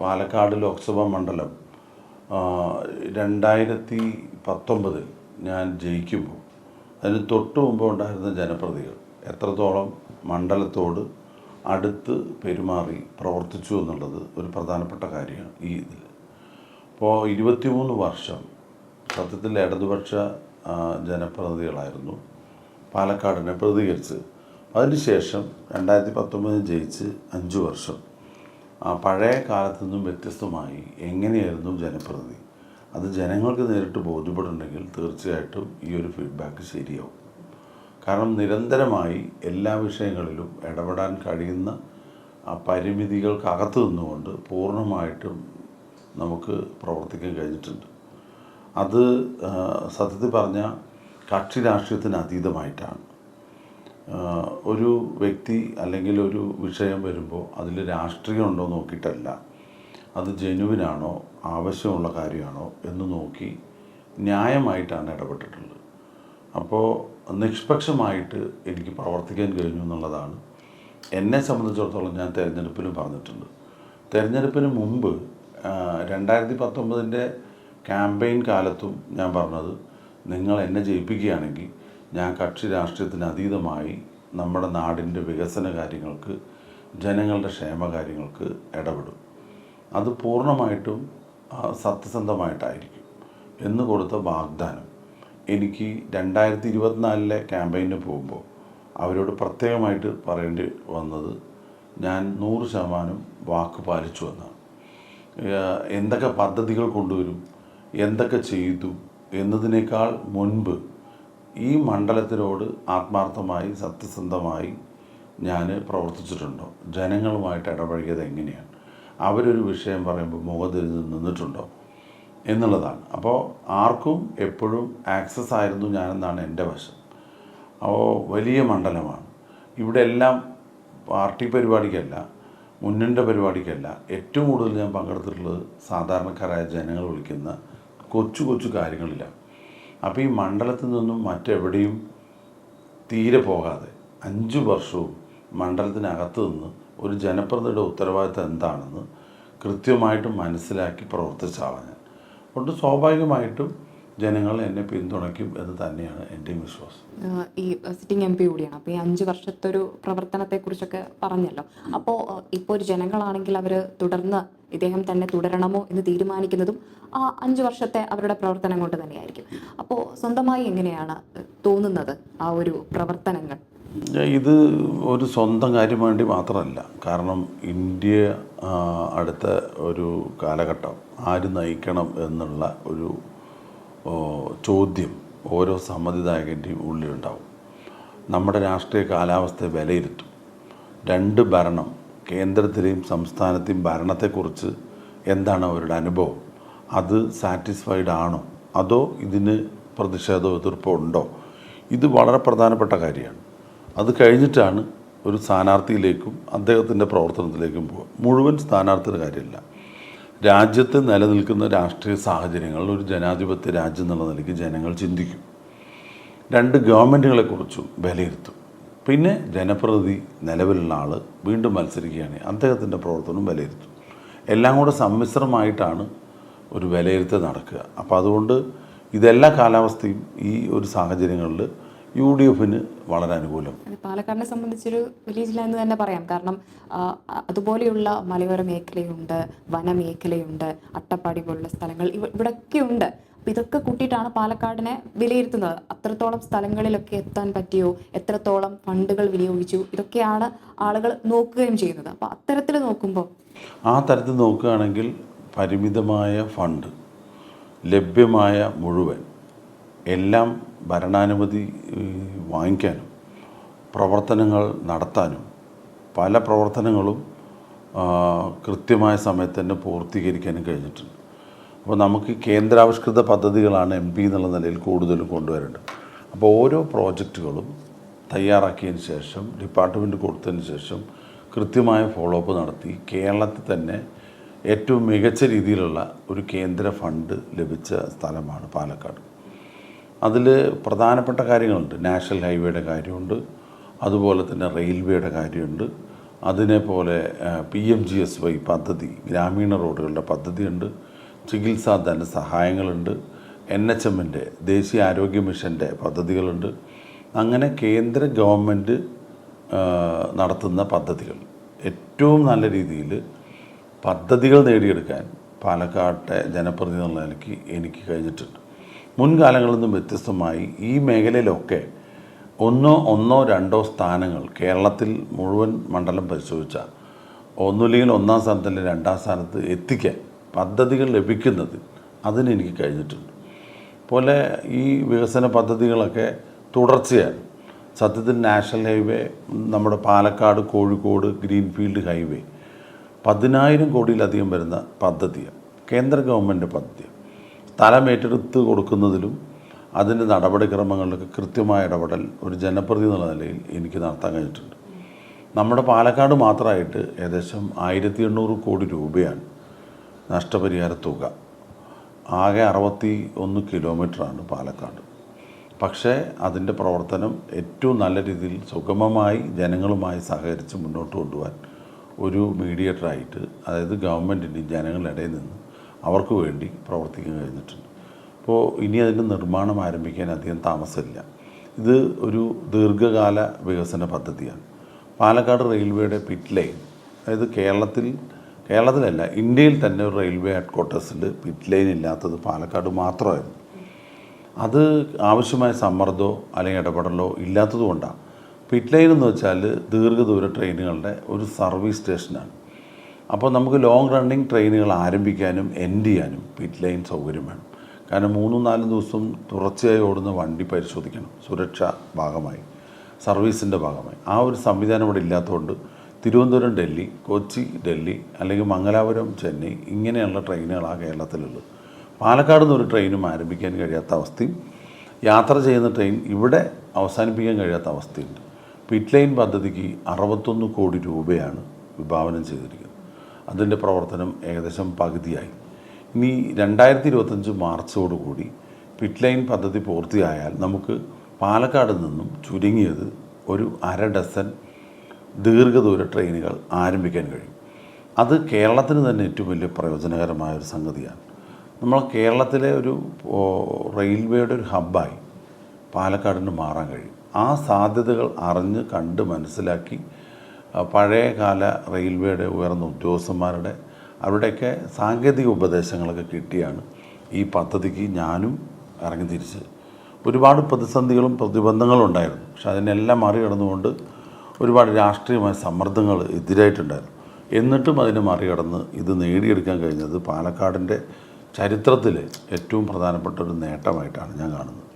പാലക്കാട് ലോക്സഭാ മണ്ഡലം രണ്ടായിരത്തി പത്തൊമ്പതിൽ ഞാൻ ജയിക്കുമ്പോൾ അതിന് തൊട്ട് മുമ്പ് ഉണ്ടായിരുന്ന ജനപ്രതികൾ എത്രത്തോളം മണ്ഡലത്തോട് അടുത്ത് പെരുമാറി പ്രവർത്തിച്ചു എന്നുള്ളത് ഒരു പ്രധാനപ്പെട്ട കാര്യമാണ് ഈ ഇതിൽ. അപ്പോൾ ഇരുപത്തിമൂന്ന് വർഷം സത്യത്തിൽ ഇടതുപക്ഷ ജനപ്രതിനിധികളായിരുന്നു പാലക്കാടിനെ പ്രതികരിച്ച്. അതിനുശേഷം രണ്ടായിരത്തി പത്തൊമ്പതിൽ ജയിച്ച് അഞ്ച് വർഷം പഴയ കാലത്തു നിന്നും വ്യത്യസ്തമായി എങ്ങനെയായിരുന്നു ജനപ്രതി? അത് ജനങ്ങൾക്ക് നേരിട്ട് ബോധ്യപ്പെടുന്നുണ്ടെങ്കിൽ തീർച്ചയായിട്ടും ഈ ഒരു ഫീഡ്ബാക്ക് ശരിയാവും. കാരണം നിരന്തരമായി എല്ലാ വിഷയങ്ങളിലും ഇടപെടാൻ കഴിയുന്ന ആ പരിമിതികൾക്കകത്ത് നിന്നുകൊണ്ട് പൂർണമായിട്ടും നമുക്ക് പ്രവർത്തിക്കാൻ കഴിഞ്ഞിട്ടുണ്ട്. അത് സത്യത്തിൽ പറഞ്ഞാൽ കക്ഷി രാഷ്ട്രീയത്തിന് അതീതമായിട്ടാണ്. ഒരു വ്യക്തി അല്ലെങ്കിൽ ഒരു വിഷയം വരുമ്പോൾ അതിൽ രാഷ്ട്രീയം ഉണ്ടോ നോക്കിയിട്ടല്ല. അത് ജനുവിനാണോ ആവശ്യമുള്ള കാര്യമാണോ എന്ന് നോക്കി ന്യായമായിട്ടാണ് ഇടപെട്ടിട്ടുള്ളത്. അപ്പോൾ നിഷ്പക്ഷമായിട്ട് എനിക്ക് പ്രവർത്തിക്കാൻ കഴിഞ്ഞു എന്നുള്ളതാണ് എന്നെ സംബന്ധിച്ചിടത്തോളം ഞാൻ തിരഞ്ഞെടുപ്പിലും പറഞ്ഞിട്ടുണ്ട്. തിരഞ്ഞെടുപ്പിന് മുമ്പ് രണ്ടായിരത്തി പത്തൊമ്പതിന്റെ ക്യാമ്പയിൻ കാലത്തും ഞാൻ പറഞ്ഞത് നിങ്ങൾ എന്നെ ജയിപ്പിക്കുകയാണെങ്കിൽ ഞാൻ കക്ഷി രാഷ്ട്രീയത്തിന് അതീതമായി നമ്മുടെ നാടിന്റെ വികസന കാര്യങ്ങൾക്ക് ജനങ്ങളുടെ ക്ഷേമ കാര്യങ്ങൾക്ക് ഇടപെടും. അത് പൂർണമായിട്ടും സത്യസന്ധമായിട്ടായിരിക്കും. എന്ന് കൊടുത്ത വാഗ്ദാനം. എനിക്ക് രണ്ടായിരത്തി ഇരുപത്തിനാലിലെ ക്യാമ്പയിന് പോകുമ്പോൾ അവരോട് പ്രത്യേകമായിട്ട് പറയേണ്ടി വന്നത് ഞാൻ നൂറ് ശതമാനം വാക്ക് പാലിച്ചു എന്നാണ്. എന്തൊക്കെ പദ്ധതികൾ കൊണ്ടുവരും എന്തൊക്കെ ചെയ്തു എന്നതിനേക്കാൾ മുൻപ് ഈ മണ്ഡലത്തിനോട് ആത്മാർത്ഥമായി സത്യസന്ധമായി ഞാൻ പ്രവർത്തിച്ചിട്ടുണ്ടോ? ജനങ്ങളുമായിട്ട് ഇടപഴകിയത് എങ്ങനെയാണ്? അവരൊരു വിഷയം പറയുമ്പോൾ മുഖതിരിഞ്ഞ് നിന്നിട്ടുണ്ടോ? എന്നുള്ളതാണ്. അപ്പോൾ ആർക്കും എപ്പോഴും ആക്സസ് ആയിരുന്നു ഞാനെന്നാണ് എന്റെ വശം. അപ്പോൾ വലിയ മണ്ഡലമാണ്. ഇവിടെ എല്ലാം പാർട്ടി പരിപാടിക്കല്ല മുന്നണിന്റെ പരിപാടിക്കല്ല. ഏറ്റവും കൂടുതൽ ഞാൻ പങ്കെടുത്തിട്ടുള്ളത് സാധാരണക്കാരായ ജനങ്ങൾ വിളിക്കുന്ന കൊച്ചു കൊച്ചു കാര്യങ്ങളിലാണ്. അപ്പോൾ ഈ മണ്ഡലത്തിൽ നിന്നും മറ്റെവിടെയും തീരെ പോകാതെ അഞ്ച് വർഷവും മണ്ഡലത്തിനകത്ത് നിന്ന് ഒരു ജനപ്രതിയുടെ ഉത്തരവാദിത്തം എന്താണെന്ന് കൃത്യമായിട്ട് മനസ്സിലാക്കി പ്രവർത്തിച്ച ആളാണ് ഞാൻ. അതുകൊണ്ട് സ്വാഭാവികമായിട്ടും ജനങ്ങൾ എന്നെ പിന്തുണയ്ക്കും എന്ന് തന്നെയാണ് എന്റെയും വിശ്വാസം. ഈ സിറ്റിംഗ് എം പി കൂടിയാണ്. അപ്പോൾ ഈ അഞ്ച് വർഷത്തെ ഒരു പ്രവർത്തനത്തെക്കുറിച്ചൊക്കെ പറഞ്ഞല്ലോ. അപ്പോൾ ഇപ്പോൾ ഒരു ജനങ്ങളാണെങ്കിൽ അവർ തുടർന്ന് ഇദ്ദേഹം തന്നെ തുടരണമോ എന്ന് തീരുമാനിക്കുന്നതും ആ അഞ്ച് വർഷത്തെ അവരുടെ പ്രവർത്തനം കൊണ്ട് തന്നെയായിരിക്കും. അപ്പോൾ സ്വന്തമായി എങ്ങനെയാണ് തോന്നുന്നത് ആ ഒരു പ്രവർത്തനങ്ങൾ? ഇത് ഒരു സ്വന്തം കാര്യം വേണ്ടി മാത്രമല്ല. കാരണം ഇന്ത്യ അടുത്ത ഒരു കാലഘട്ടം ആര് നയിക്കണം എന്നുള്ള ഒരു ചോദ്യം ഓരോ സമ്മതിദായകന്റെയും ഉള്ളിലുണ്ടാവും. നമ്മുടെ രാഷ്ട്രീയ കാലാവസ്ഥയെ വിലയിരുത്തും. രണ്ട് ഭരണം കേന്ദ്രത്തിലെയും സംസ്ഥാനത്തെയും ഭരണത്തെക്കുറിച്ച് എന്താണ് അവരുടെ അനുഭവം? അത് സാറ്റിസ്ഫൈഡ് ആണോ? അതോ ഇതിന് പ്രതിഷേധമോ എതിർപ്പോ ഉണ്ടോ? ഇത് വളരെ പ്രധാനപ്പെട്ട കാര്യമാണ്. അത് കഴിഞ്ഞിട്ടാണ് ഒരു സ്ഥാനാർത്ഥിയിലേക്കും അദ്ദേഹത്തിന്റെ പ്രവർത്തനത്തിലേക്കും പോകുക മുഴുവൻ സ്ഥാനാർത്ഥിയുടെ കാര്യമല്ല. രാജ്യത്ത് നിലനിൽക്കുന്ന രാഷ്ട്രീയ സാഹചര്യങ്ങളിൽ ഒരു ജനാധിപത്യ രാജ്യം എന്നുള്ള നിലയ്ക്ക് ജനങ്ങൾ ചിന്തിക്കും. രണ്ട് ഗവൺമെന്റുകളെക്കുറിച്ചും വിലയിരുത്തും. പിന്നെ ജനപ്രതി നിലവിലുള്ള ആൾ വീണ്ടും മത്സരിക്കുകയാണ്. അദ്ദേഹത്തിന്റെ പ്രവർത്തനം വിലയിരുത്തും. എല്ലാം കൂടെ സമ്മിശ്രമായിട്ടാണ് ഒരു വിലയിരുത്തൽ നടക്കുക. അപ്പോൾ അതുകൊണ്ട് ഇതെല്ലാ കാലാവസ്ഥയും ഈ ഒരു സാഹചര്യങ്ങളിൽ യു ഡി എഫിന് വളരെ അനുകൂലം. പാലക്കാടിനെ സംബന്ധിച്ചൊരു വലിയ ജില്ല എന്ന് തന്നെ പറയാം. കാരണം അതുപോലെയുള്ള മലയോര മേഖലയുണ്ട് വനമേഖലയുണ്ട് അട്ടപ്പാടി പോലുള്ള സ്ഥലങ്ങൾ ഇവ ഇവിടൊക്കെ ഉണ്ട് ഇതൊക്കെ കൂട്ടിയിട്ടാണ് പാലക്കാടിനെ വിലയിരുത്തുന്നത്. അത്രത്തോളം സ്ഥലങ്ങളിലൊക്കെ എത്താൻ പറ്റിയോ എത്രത്തോളം ഫണ്ടുകൾ വിനിയോഗിച്ചു ഇതൊക്കെയാണ് ആളുകൾ നോക്കുകയും ചെയ്യുന്നത്. അപ്പോൾ അത്തരത്തിൽ നോക്കുമ്പോൾ? ആ തരത്തിൽ നോക്കുകയാണെങ്കിൽ പരിമിതമായ ഫണ്ട് ലഭ്യമായ മുഴുവൻ എല്ലാം ഭരണാനുമതി വാങ്ങിക്കാനും പ്രവർത്തനങ്ങൾ നടത്താനും പല പ്രവർത്തനങ്ങളും കൃത്യമായ സമയത്ത് തന്നെ പൂർത്തീകരിക്കാനും കഴിഞ്ഞിട്ടുണ്ട്. അപ്പോൾ നമുക്ക് കേന്ദ്രാവിഷ്കൃത പദ്ധതികളാണ് എം പി എന്നുള്ള നിലയിൽ കൂടുതലും കൊണ്ടുവരേണ്ടത്. അപ്പോൾ ഓരോ പ്രോജക്റ്റുകളും തയ്യാറാക്കിയതിന് ശേഷം ഡിപ്പാർട്ട്മെന്റ് കൊടുത്തതിന് ശേഷം കൃത്യമായ ഫോളോ അപ്പ് നടത്തി കേരളത്തിൽ തന്നെ ഏറ്റവും മികച്ച രീതിയിലുള്ള ഒരു കേന്ദ്ര ഫണ്ട് ലഭിച്ച സ്ഥലമാണ് പാലക്കാട്. അതിൽ പ്രധാനപ്പെട്ട കാര്യങ്ങളുണ്ട്. നാഷണൽ ഹൈവേയുടെ കാര്യമുണ്ട്. അതുപോലെ തന്നെ റെയിൽവേയുടെ കാര്യമുണ്ട്. അതിനെപ്പോലെ P M G S Y പദ്ധതി ഗ്രാമീണ റോഡുകളുടെ പദ്ധതിയുണ്ട്. ചികിത്സാ ധനസഹായങ്ങളുണ്ട് എൻ എച്ച് എമ്മിന്റെ ദേശീയ ആരോഗ്യ മിഷന്റെ പദ്ധതികളുണ്ട്. അങ്ങനെ കേന്ദ്ര ഗവൺമെന്റ് നടത്തുന്ന പദ്ധതികൾ. ഏറ്റവും നല്ല രീതിയിൽ പദ്ധതികൾ നേടിയെടുക്കാൻ പാലക്കാട്ടെ ജനപ്രതിനിധി എന്നുള്ള നിലയ്ക്ക് എനിക്ക് കഴിഞ്ഞിട്ടുണ്ട്. മുൻകാലങ്ങളിൽ നിന്നും വ്യത്യസ്തമായി ഈ മേഖലയിലൊക്കെ ഒന്നോ ഒന്നോ രണ്ടോ സ്ഥാനങ്ങൾ കേരളത്തിൽ മുഴുവൻ മണ്ഡലം പരിശോധിച്ച ഒന്നുമില്ലെങ്കിൽ ഒന്നാം സ്ഥാനത്തിന്റെ രണ്ടാം സ്ഥാനത്ത് എത്തിക്കാൻ പദ്ധതികൾ ലഭിക്കുന്നത് അതിന് എനിക്ക് കഴിഞ്ഞിട്ടുണ്ട്. പോലെ ഈ വികസന പദ്ധതികളൊക്കെ തുടർച്ചയാണ്. സത്യത്തിൽ നാഷണൽ ഹൈവേ നമ്മുടെ പാലക്കാട് കോഴിക്കോട് ഗ്രീൻഫീൽഡ് ഹൈവേ പതിനായിരം കോടിയിലധികം വരുന്ന പദ്ധതിയാണ്. കേന്ദ്ര ഗവൺമെന്റ് പദ്ധതിയാണ്. സ്ഥലം ഏറ്റെടുത്ത് കൊടുക്കുന്നതിലും അതിന്റെ നടപടിക്രമങ്ങളിലൊക്കെ കൃത്യമായ ഇടപെടൽ ഒരു ജനപ്രതി എന്നുള്ള നിലയിൽ എനിക്ക് നടത്താൻ കഴിഞ്ഞിട്ടുണ്ട്. നമ്മുടെ പാലക്കാട് മാത്രമായിട്ട് ഏകദേശം ആയിരത്തി എണ്ണൂറ് കോടി രൂപയാണ് നഷ്ടപരിഹാര തുക. ആകെ അറുപത്തി ഒന്ന് കിലോമീറ്ററാണ് പാലക്കാട്. പക്ഷേ അതിന്റെ പ്രവർത്തനം ഏറ്റവും നല്ല രീതിയിൽ സുഗമമായി ജനങ്ങളുമായി സഹകരിച്ച് മുന്നോട്ട് കൊണ്ടുപോകാൻ ഒരു മീഡിയേറ്ററായിട്ട് അതായത് ഗവൺമെന്റിന്റെയും ജനങ്ങളുടെ ഇടയിൽ നിന്ന് അവർക്ക് വേണ്ടി പ്രവർത്തിക്കാൻ കഴിഞ്ഞിട്ടുണ്ട്. അപ്പോൾ ഇനി അതിന്റെ നിർമ്മാണം ആരംഭിക്കാൻ അധികം താമസമില്ല. ഇത് ഒരു ദീർഘകാല വികസന പദ്ധതിയാണ്. പാലക്കാട് റെയിൽവേയുടെ പിറ്റ് ലൈൻ അതായത് കേരളത്തിൽ കേരളത്തിലല്ല ഇന്ത്യയിൽ തന്നെ ഒരു റെയിൽവേ ഹെഡ് ക്വാർട്ടേഴ്സിൽ പിറ്റ് ലൈൻ ഇല്ലാത്തത് പാലക്കാട് മാത്രമായിരുന്നു. അത് ആവശ്യമായ സമ്മർദ്ദമോ അല്ലെങ്കിൽ ഇടപെടലോ ഇല്ലാത്തതുകൊണ്ടാണ്. പിറ്റ് ലൈൻ എന്ന് വെച്ചാൽ ദീർഘദൂര ട്രെയിനുകളുടെ ഒരു സർവീസ് സ്റ്റേഷനാണ് അപ്പോൾ നമുക്ക് ലോങ് റണ്ണിങ് ട്രെയിനുകൾ ആരംഭിക്കാനും എൻഡ് ചെയ്യാനും പിറ്റ് ലൈൻ സൗകര്യം വേണം. കാരണം മൂന്നും നാലും ദിവസം തുടർച്ചയായി ഓടുന്ന വണ്ടി പരിശോധിക്കണം. സുരക്ഷ ഭാഗമായി. സർവീസിന്റെ ഭാഗമായി. ആ ഒരു സംവിധാനം ഇവിടെ ഇല്ലാത്തതുകൊണ്ട് തിരുവനന്തപുരം ഡൽഹി കൊച്ചി ഡൽഹി അല്ലെങ്കിൽ മംഗലാപുരം ചെന്നൈ ഇങ്ങനെയുള്ള ട്രെയിനുകളാണ് കേരളത്തിലുള്ളത്. പാലക്കാട് നിന്ന് ഒരു ട്രെയിനും ആരംഭിക്കാൻ കഴിയാത്ത അവസ്ഥയും യാത്ര ചെയ്യുന്ന ട്രെയിൻ ഇവിടെ അവസാനിപ്പിക്കാൻ കഴിയാത്ത അവസ്ഥയുണ്ട്. പിറ്റ് ലൈൻ പദ്ധതിക്ക് അറുപത്തൊന്ന് കോടി രൂപയാണ് വിഭാവനം ചെയ്തിരിക്കുന്നത്. അതിന്റെ പ്രവർത്തനം ഏകദേശം പകുതിയായി. ഇനി രണ്ടായിരത്തി ഇരുപത്തഞ്ച് മാർച്ചോടുകൂടി പിറ്റ് ലൈൻ പദ്ധതി പൂർത്തിയായാൽ നമുക്ക് പാലക്കാട് നിന്നും ചുരുങ്ങിയത് ഒരു അര ഡസൻ ദീർഘദൂര ട്രെയിനുകൾ ആരംഭിക്കാൻ കഴിയും. അത് കേരളത്തിന് തന്നെ ഏറ്റവും വലിയ പ്രയോജനകരമായ ഒരു സംഗതിയാണ്. നമ്മൾ കേരളത്തിലെ ഒരു റെയിൽവേയുടെ ഒരു ഹബ്ബായി പാലക്കാടിന് മാറാൻ കഴിയും. ആ സാധ്യതകൾ അറിഞ്ഞ് കണ്ട് മനസ്സിലാക്കി പഴയകാല റെയിൽവേയുടെ ഉയർന്ന ഉദ്യോഗസ്ഥന്മാരുടെ അവരുടെയൊക്കെ സാങ്കേതിക ഉപദേശങ്ങളൊക്കെ കിട്ടിയാണ് ഈ പദ്ധതിക്ക് ഞാനും ഇറങ്ങി തിരിച്ച്. ഒരുപാട് പ്രതിസന്ധികളും പ്രതിബന്ധങ്ങളും ഉണ്ടായിരുന്നു. പക്ഷെ അതിനെല്ലാം മറികടന്നുകൊണ്ട് ഒരുപാട് രാഷ്ട്രീയമായ സമ്മർദ്ദങ്ങൾ എതിരായിട്ടുണ്ടായിരുന്നു. എന്നിട്ടും അതിനെ മറികടന്ന് ഇത് നേടിയെടുക്കാൻ കഴിഞ്ഞത് പാലക്കാടിന്റെ ചരിത്രത്തിലെ ഏറ്റവും പ്രധാനപ്പെട്ട ഒരു നേട്ടമായിട്ടാണ് ഞാൻ കാണുന്നത്.